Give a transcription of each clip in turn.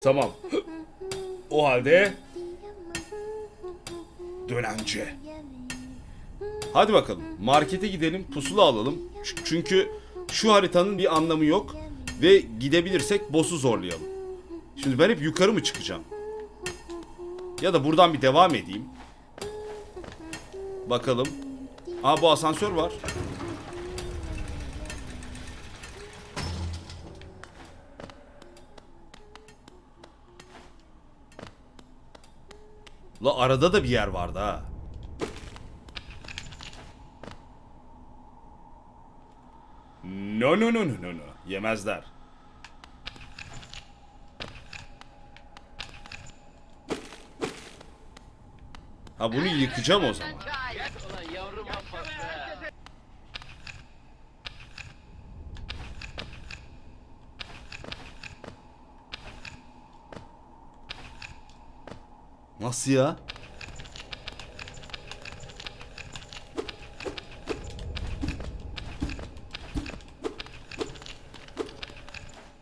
Tamam. O halde dönence. Hadi bakalım. Markete gidelim, pusula alalım. Çünkü şu haritanın bir anlamı yok ve gidebilirsek boss'u zorlayalım. Şimdi ben hep yukarı mı çıkacağım? Ya da buradan bir devam edeyim. Bakalım. Aa bu asansör var. La arada da bir yer vardı ha. No no no no no no. Yemezler. Ha bunu yıkacağım o zaman. Ulan yavrum affat be. Nasıl ya?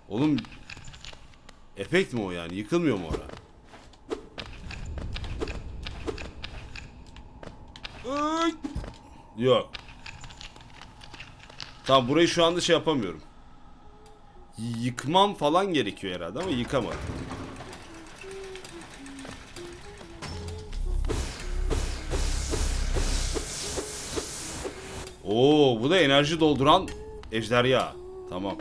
Oğlum efekt mi o yani? Yıkılmıyor mu ora? Ay! Yok. Tamam burayı şu anda şey yapamıyorum. Yıkmam falan gerekiyor herhalde ama yıkamadım. Oo, bu da enerji dolduran ejderha. Tamam.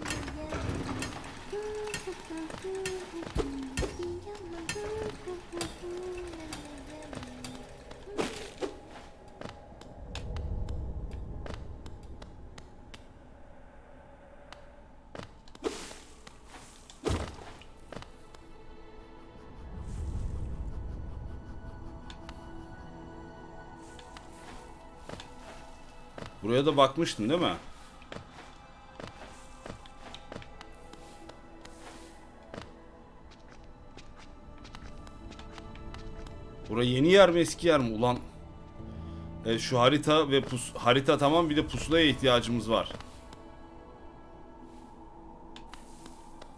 Buraya da bakmıştın değil mi? Bura yeni yer mi eski yer mi ulan? Evet şu harita ve pus harita tamam bir de pusulaya ihtiyacımız var.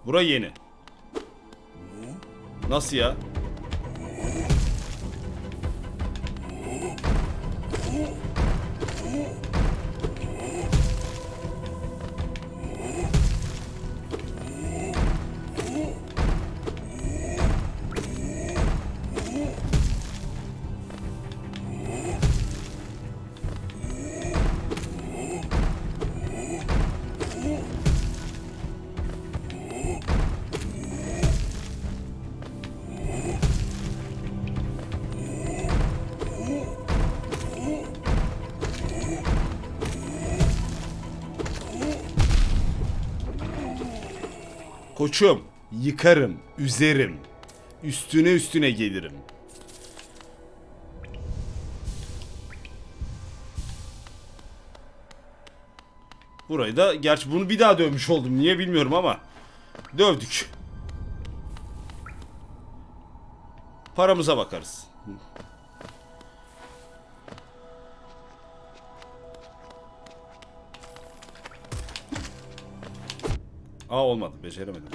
Bura yeni. Nasıl ya? Koçum, yıkarım, üzerim. Üstüne üstüne gelirim. Burayı da gerçi bunu bir daha dövmüş oldum. Niye bilmiyorum ama dövdük. Paramıza bakarız. Aa olmadı. Beceremedim.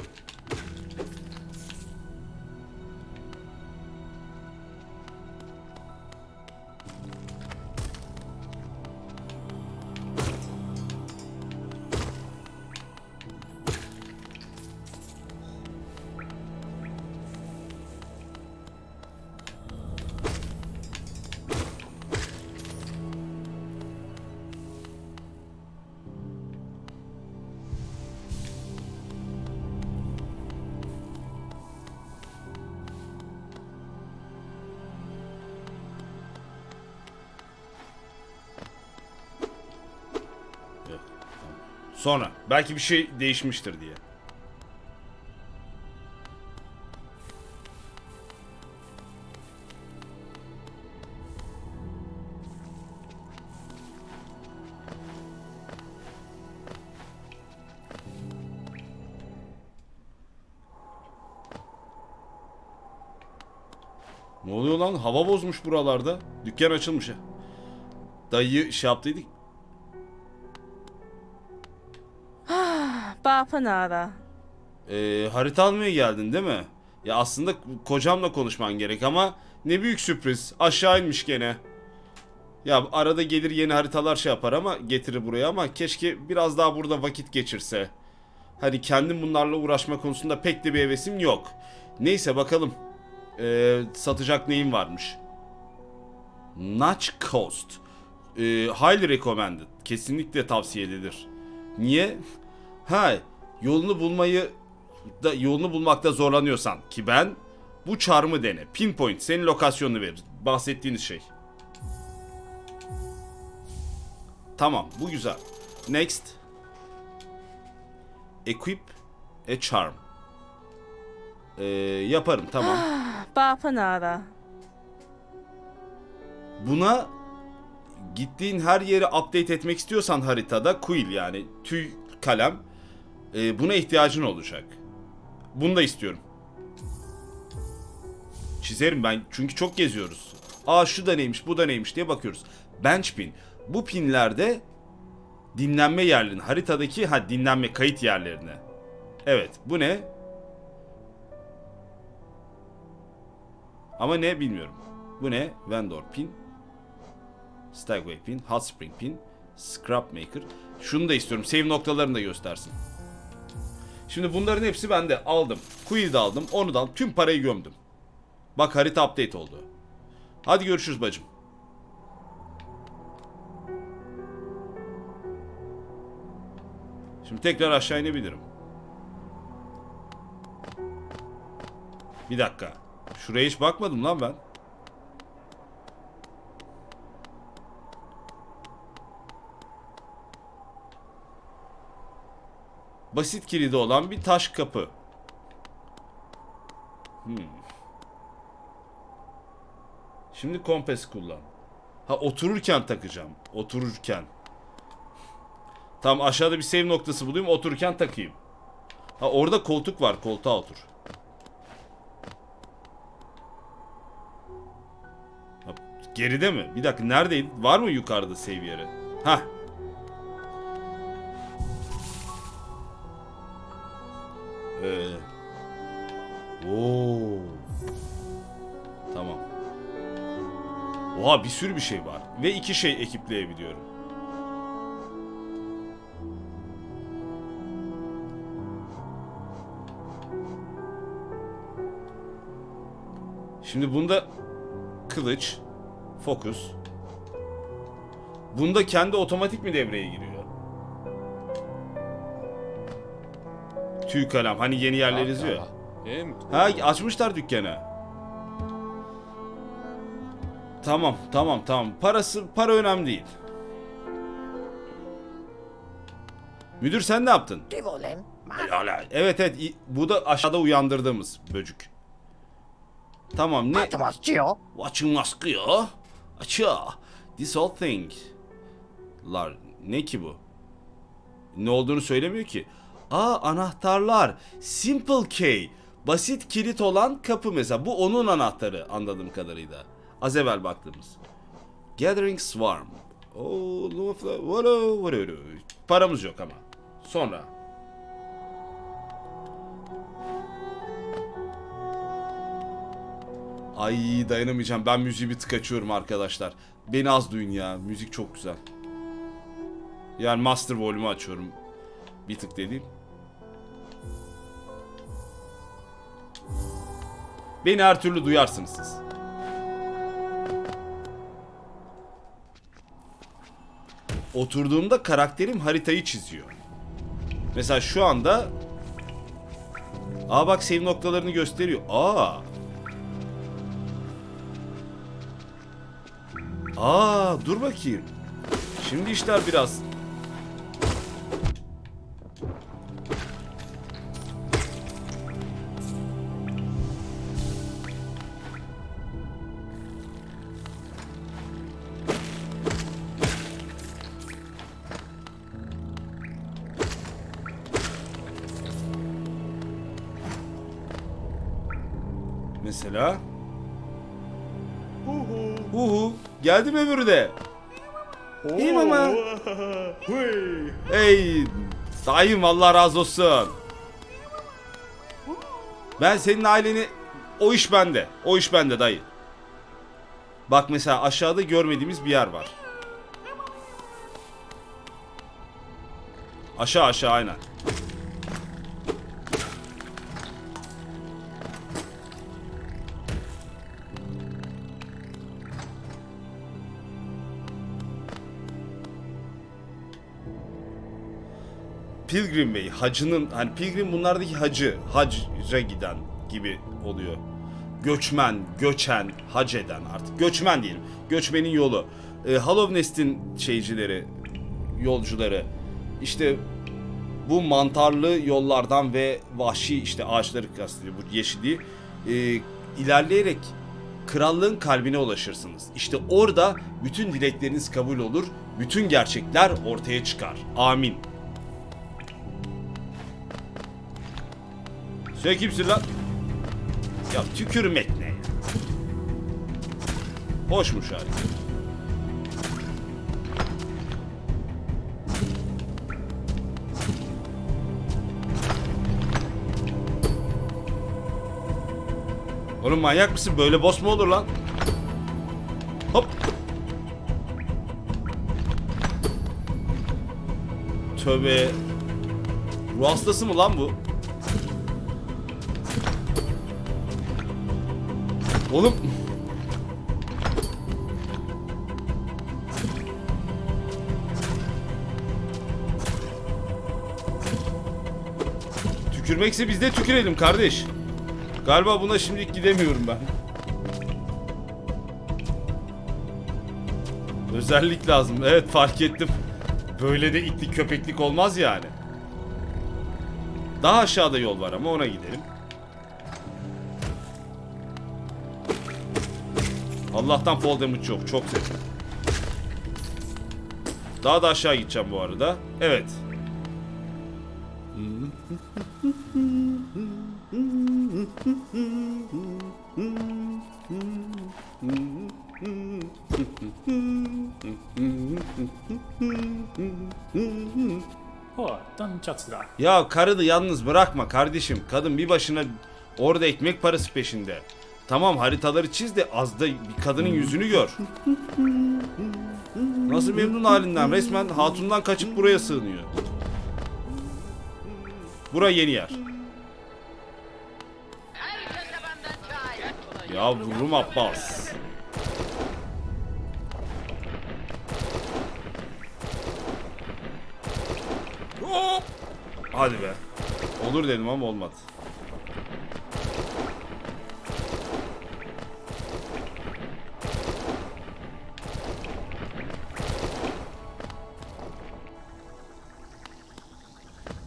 Belki bir şey değişmiştir diye. Ne oluyor lan? Hava bozmuş buralarda. Dükkan açılmış. Dayı şey yaptıydık. Bapa nada. Ee, harita almaya geldin değil mi? Ya aslında kocamla konuşman gerek ama ne büyük sürpriz. Aşağı inmiş gene. Ya arada gelir yeni haritalar şey yapar ama getirir buraya ama keşke biraz daha burada vakit geçirse. Hani kendim bunlarla uğraşma konusunda pek de bir hevesim yok. Neyse bakalım. Ee, satacak neyim varmış. Notch Coast. Ee, highly recommended. Kesinlikle tavsiye edilir. Niye? Ha, yolunu bulmayı da yolunu bulmakta zorlanıyorsan ki ben bu çarmı dene. Pinpoint senin lokasyonunu verir. Bahsettiğiniz şey. Tamam, bu güzel. Next. Equip a charm. Ee, yaparım tamam. Bapanara. Buna gittiğin her yeri update etmek istiyorsan haritada quill yani tüy kalem e, buna ihtiyacın olacak. Bunu da istiyorum. Çizerim ben çünkü çok geziyoruz. Aa şu da neymiş bu da neymiş diye bakıyoruz. Bench pin. Bu pinlerde dinlenme yerlerini haritadaki ha dinlenme kayıt yerlerine. Evet bu ne? Ama ne bilmiyorum. Bu ne? Vendor pin. Stagway pin, Hot Spring pin, Scrap Maker. Şunu da istiyorum. Save noktalarını da göstersin. Şimdi bunların hepsi bende. Aldım. Quill de aldım. Onu da aldım. Tüm parayı gömdüm. Bak harita update oldu. Hadi görüşürüz bacım. Şimdi tekrar aşağı inebilirim. Bir dakika. Şuraya hiç bakmadım lan ben. Basit kilidi olan bir taş kapı. Hmm. Şimdi kompas kullan. Ha otururken takacağım. Otururken. Tam aşağıda bir save noktası bulayım otururken takayım. Ha orada koltuk var koltuğa otur. Ha, geride mi? Bir dakika neredeydi? Var mı yukarıda save yeri? Hah Oha bir sürü bir şey var. Ve iki şey ekipleyebiliyorum. Şimdi bunda kılıç, fokus. Bunda kendi otomatik mi devreye giriyor? Tüy kalem. Hani yeni yerler ya. Ha açmışlar dükkanı. Tamam tamam tamam. Parası para önemli değil. Müdür sen ne yaptın? Hala. Evet evet i- bu da aşağıda uyandırdığımız böcük. Tamam ne? Atmas Gio. Watching askı ya. Açı. This whole thing. Lar ne ki bu? Ne olduğunu söylemiyor ki. Aa anahtarlar. Simple key. Basit kilit olan kapı mesela. Bu onun anahtarı anladığım kadarıyla. Az evvel baktığımız. Gathering Swarm. Paramız yok ama. Sonra. Ay dayanamayacağım. Ben müziği bir tık açıyorum arkadaşlar. Beni az duyun ya. Müzik çok güzel. Yani master volume'u açıyorum. Bir tık dediğim. Beni her türlü duyarsınız siz. Oturduğumda karakterim haritayı çiziyor. Mesela şu anda Aa bak save noktalarını gösteriyor. Aa. Aa dur bakayım. Şimdi işler biraz Uhu geldi mi öbürü de? İyiyim ama. Ey dayım Allah razı olsun. Ben senin aileni o iş bende. O iş bende dayı. Bak mesela aşağıda görmediğimiz bir yer var. Aşağı aşağı aynen. Pilgrim Way, hacının hani pilgrim bunlardaki hacı, hacca giden gibi oluyor. Göçmen, göçen, hac eden artık göçmen diyelim. Göçmenin yolu. E, Hollow Nest'in şeycileri, yolcuları işte bu mantarlı yollardan ve vahşi işte ağaçları kastediyor bu yeşilliği e, ilerleyerek krallığın kalbine ulaşırsınız. İşte orada bütün dilekleriniz kabul olur, bütün gerçekler ortaya çıkar. Amin. Sen kimsin lan? Ya tükürmek ne ya? Hoşmuş harika. Oğlum manyak mısın? Böyle boss mu olur lan? Hop. Tövbe. Ruh hastası mı lan bu? Oğlum. Tükürmekse biz de tükürelim kardeş. Galiba buna şimdilik gidemiyorum ben. Özellik lazım. Evet fark ettim. Böyle de itlik köpeklik olmaz yani. Daha aşağıda yol var ama ona gidelim. Allah'tan fall damage yok. Çok sevdim. Daha da aşağı gideceğim bu arada. Evet. Ya karını yalnız bırakma kardeşim. Kadın bir başına orada ekmek parası peşinde. Tamam haritaları çiz de az da bir kadının yüzünü gör. Nasıl memnun halinden resmen hatundan kaçıp buraya sığınıyor. Bura yeni yer. Ya vururum Abbas. Hadi be. Olur dedim ama olmadı.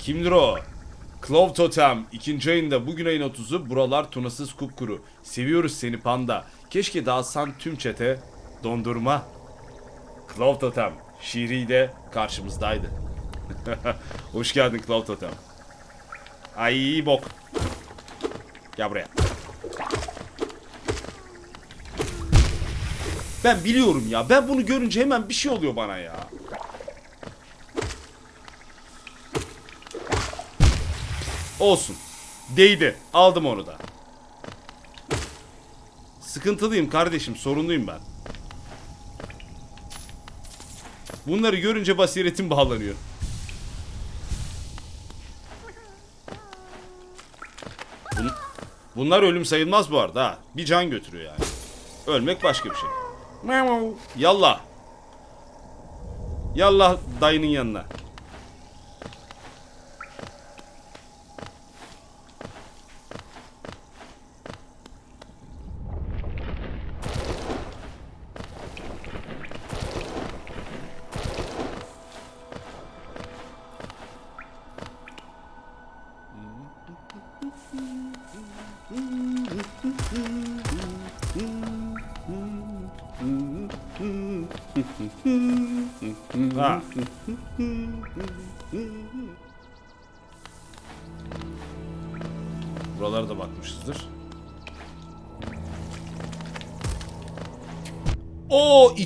Kimdir o? Clove Totem ikinci ayında bugün ayın 30'u buralar tunasız kupkuru. Seviyoruz seni panda. Keşke dağıtsan tüm çete dondurma. Clove Totem şiiri de karşımızdaydı. Hoş geldin Clove Totem. Ay bok. Gel buraya. Ben biliyorum ya. Ben bunu görünce hemen bir şey oluyor bana ya. Olsun. Değdi. Aldım onu da. Sıkıntılıyım kardeşim. Sorunluyum ben. Bunları görünce basiretim bağlanıyor. Bun- bunlar ölüm sayılmaz bu arada ha. Bir can götürüyor yani. Ölmek başka bir şey. Yallah. Yallah dayının yanına.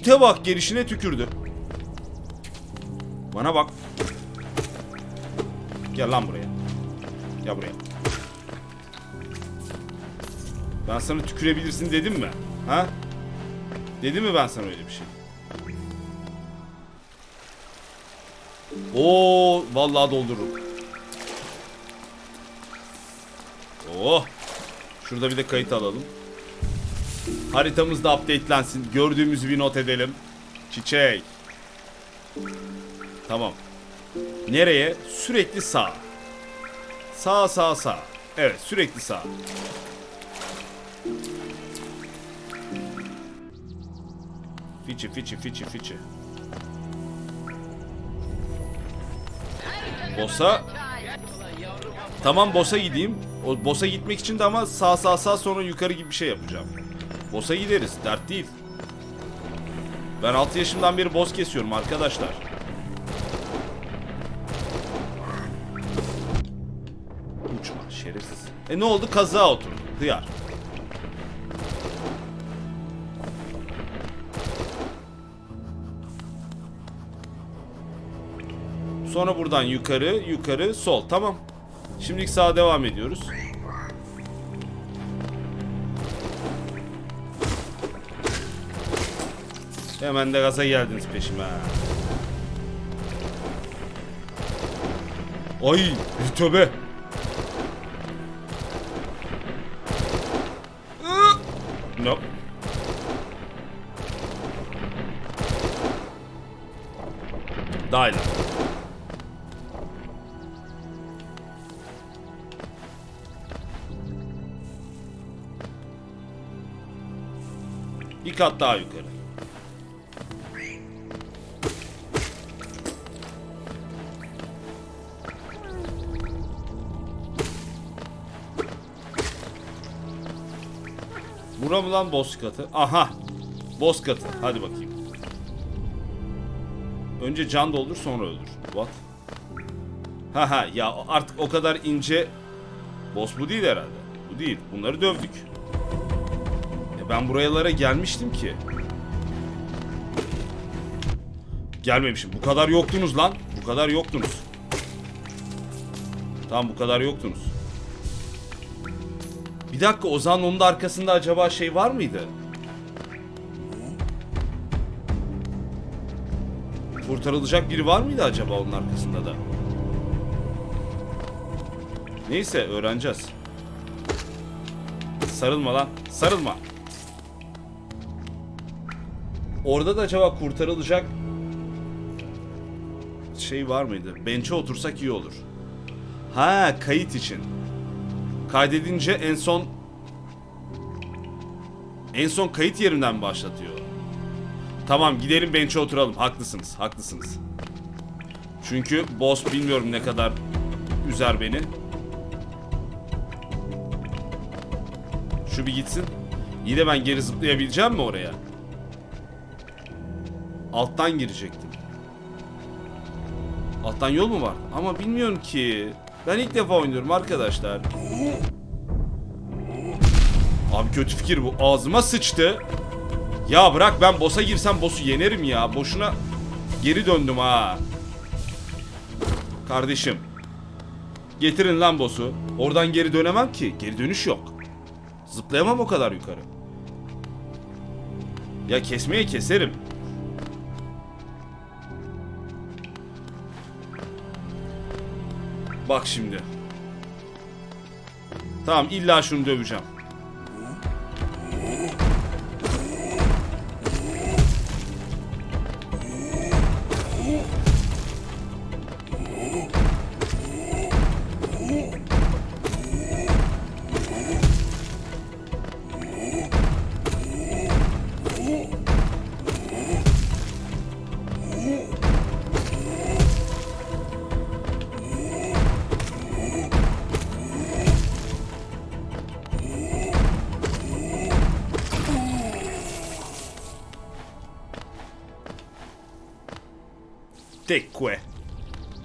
İte bak gelişine tükürdü. Bana bak. Gel lan buraya. Gel buraya. Ben sana tükürebilirsin dedim mi? Ha? Dedim mi ben sana öyle bir şey? Oo, vallahi doldururum. Oh. Şurada bir de kayıt alalım. Haritamız da updatelensin. Gördüğümüzü bir not edelim. Çiçek. Tamam. Nereye? Sürekli sağ. Sağ sağ sağ. Evet sürekli sağ. Fiçi fiçi fiçi fiçi. Boss'a Tamam boss'a gideyim. O boss'a gitmek için de ama sağ sağ sağ sonra yukarı gibi bir şey yapacağım. Boss'a gideriz. Dert değil. Ben 6 yaşımdan beri boss kesiyorum arkadaşlar. Uçma şerefsiz. E ne oldu? Kaza oturdu. Hıyar. Sonra buradan yukarı, yukarı, sol. Tamam. Şimdilik sağa devam ediyoruz. Hemen de gaza geldiniz peşime. Ay, tövbe. Nope. Daha ileri. Bir kat daha yukarı. Bura mı lan boss? Aha. Boss. Hadi bakayım. Önce can doldur sonra öldür. What? Haha ya artık o kadar ince boss bu değil herhalde. Bu değil. Bunları dövdük. E ben buralara gelmiştim ki. Gelmemişim. Bu kadar yoktunuz lan. Bu kadar yoktunuz. Tamam bu kadar yoktunuz. Bir dakika Ozan onun da arkasında acaba şey var mıydı? Kurtarılacak biri var mıydı acaba onun arkasında da? Neyse öğreneceğiz. Sarılma lan. Sarılma. Orada da acaba kurtarılacak şey var mıydı? Bench'e otursak iyi olur. Ha kayıt için. Kaydedince en son en son kayıt yerinden başlatıyor. Tamam gidelim bench'e oturalım. Haklısınız. Haklısınız. Çünkü boss bilmiyorum ne kadar üzer beni. Şu bir gitsin. Yine ben geri zıplayabileceğim mi oraya? Alttan girecektim. Alttan yol mu var? Ama bilmiyorum ki. Ben ilk defa oynuyorum arkadaşlar. Abi kötü fikir bu. Ağzıma sıçtı. Ya bırak ben boss'a girsem boss'u yenerim ya. Boşuna geri döndüm ha. Kardeşim. Getirin lan boss'u. Oradan geri dönemem ki. Geri dönüş yok. Zıplayamam o kadar yukarı. Ya kesmeye keserim. Bak şimdi. Tamam illa şunu döveceğim.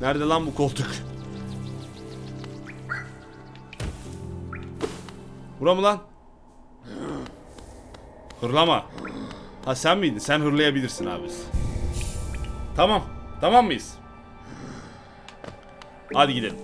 Nerede lan bu koltuk? Bura mı lan? Hırlama. Ha sen miydin? Sen hırlayabilirsin abi. Tamam. Tamam mıyız? Hadi gidelim.。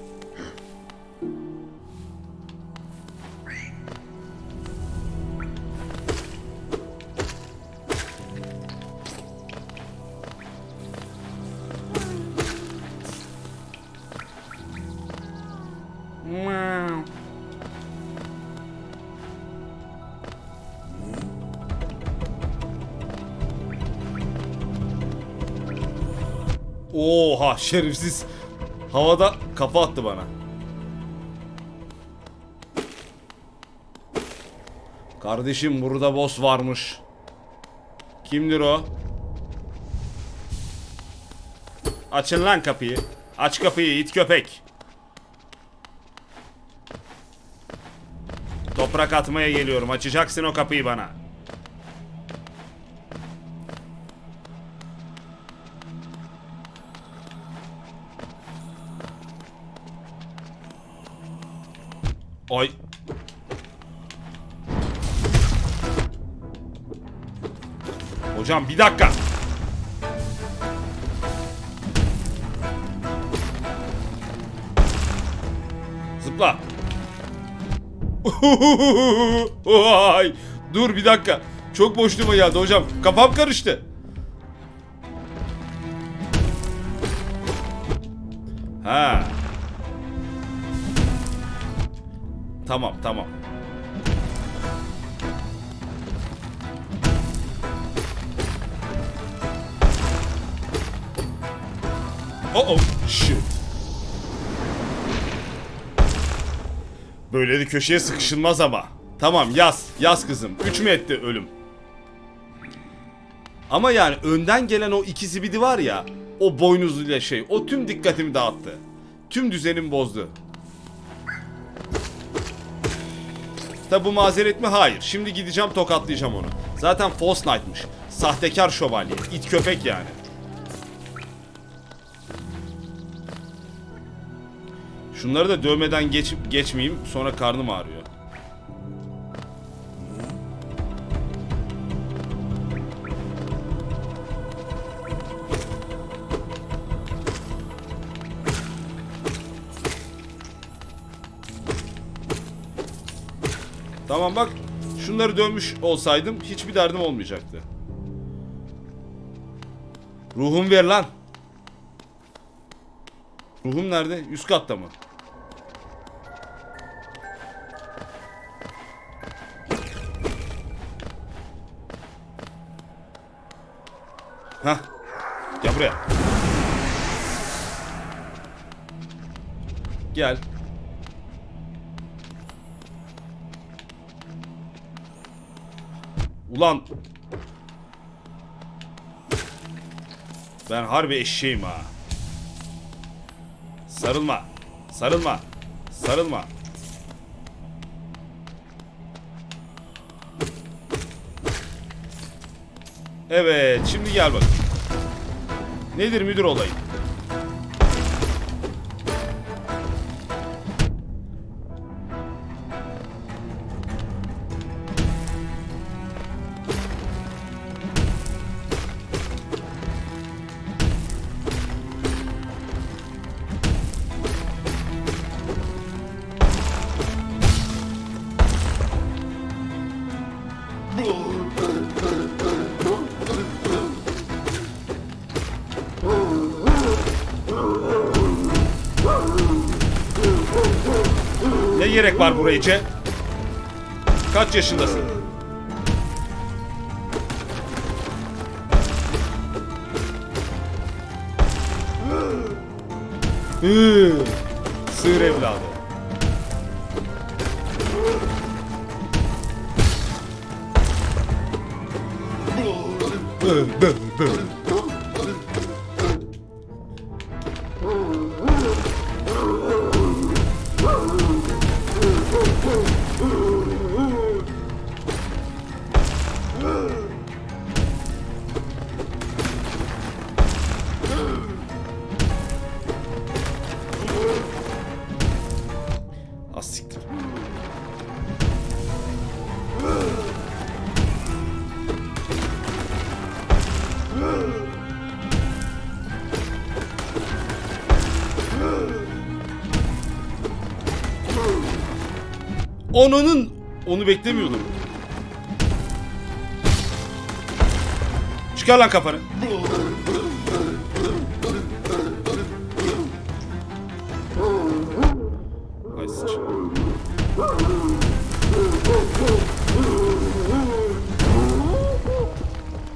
Şerefsiz. Havada kafa attı bana. Kardeşim burada boss varmış. Kimdir o? Açın lan kapıyı. Aç kapıyı it köpek. Toprak atmaya geliyorum. Açacaksın o kapıyı bana. Ay. Hocam bir dakika. Zıpla. Vay. Dur bir dakika. Çok boşluğuma geldi hocam. Kafam karıştı. Tamam tamam. Oh oh shit. Böyle de köşeye sıkışılmaz ama. Tamam yaz. Yaz kızım. 3 mü etti ölüm? Ama yani önden gelen o iki zibidi var ya. O boynuzluyla şey. O tüm dikkatimi dağıttı. Tüm düzenimi bozdu. Tabi bu mazeret mi? Hayır. Şimdi gideceğim tokatlayacağım onu. Zaten False Knight'mış. Sahtekar şövalye. İt köpek yani. Şunları da dövmeden geç, geçmeyeyim. Sonra karnım ağrıyor. Tamam bak. Şunları dövmüş olsaydım hiçbir derdim olmayacaktı. Ruhum ver lan. Ruhum nerede? Üst katta mı? Hah. Gel buraya. Gel. Ulan. Ben harbi eşeğim ha. Sarılma. Sarılma. Sarılma. Evet, şimdi gel bak. Nedir müdür olayı? İçe? Kaç yaşındasın? Hı, Sığır evladı. Az Onu beklemiyordum. Çıkar lan kafanı.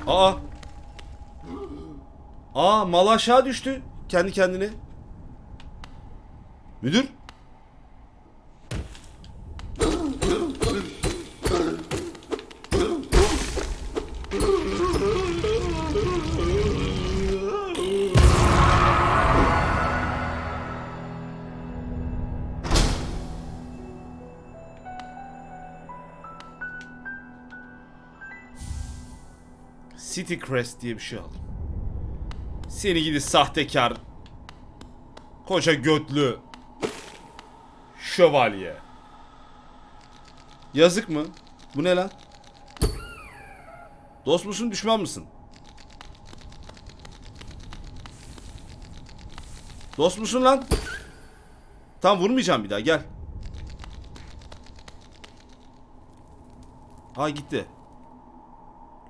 Aa. Aa mal aşağı düştü. kendi kendine. Müdür. City Crest diye bir şey aldım. Seni gidi sahtekar. Koca götlü. Şövalye. Yazık mı? Bu ne lan? Dost musun düşman mısın? Dost musun lan? Tam vurmayacağım bir daha gel. Ha gitti.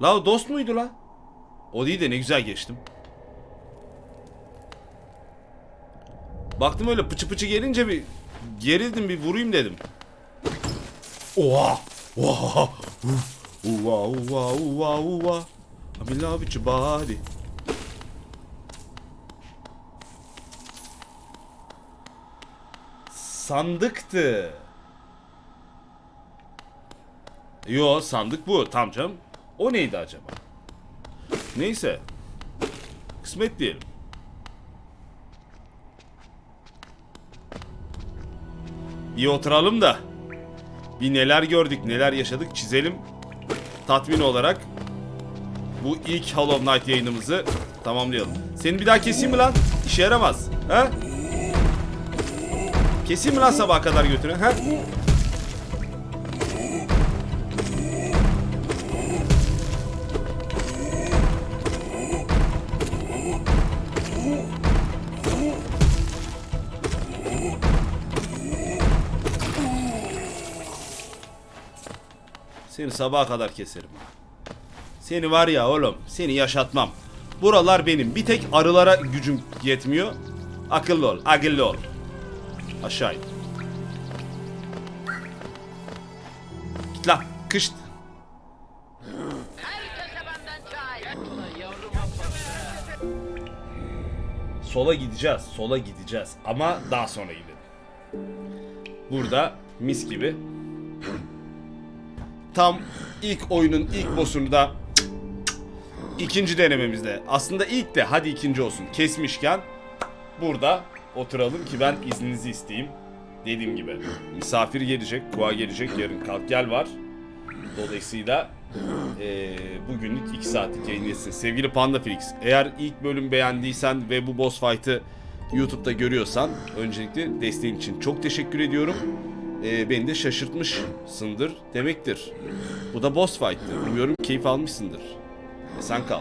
La dost muydu la? O değil de ne güzel geçtim. Baktım öyle pıçı pıçı gelince bir gerildim bir vurayım dedim. Oha! Oha! Uva uva uva uva. I love you body. Sandıktı. Yo sandık bu. Tam canım. O neydi acaba? Neyse. Kısmet diyelim. Bir oturalım da. Bir neler gördük, neler yaşadık çizelim. Tatmin olarak bu ilk Hollow Knight yayınımızı tamamlayalım. Seni bir daha keseyim mi lan? İşe yaramaz. He? Keseyim mi lan sabaha kadar götürün? He? Seni sabaha kadar keserim. Seni var ya oğlum, seni yaşatmam. Buralar benim. Bir tek arılara gücüm yetmiyor. Akıllı ol, akıllı ol. Aşağı in. Git lan, kışt. Sola gideceğiz, sola gideceğiz. Ama daha sonra gidelim. Burada mis gibi. Tam ilk oyunun ilk boss'unu da ikinci denememizde. Aslında ilk de hadi ikinci olsun. Kesmişken burada oturalım ki ben izninizi isteyeyim. Dediğim gibi misafir gelecek, Kua gelecek, yarın kalk gel var. Dolayısıyla eee bugünlük 2 saatlik yayındasın. Sevgili Panda Felix, eğer ilk bölüm beğendiysen ve bu boss fight'ı YouTube'da görüyorsan öncelikle desteğin için çok teşekkür ediyorum. Eee, beni de şaşırtmışsındır demektir. Bu da boss fight'tı. Umuyorum keyif almışsındır. Sen kal.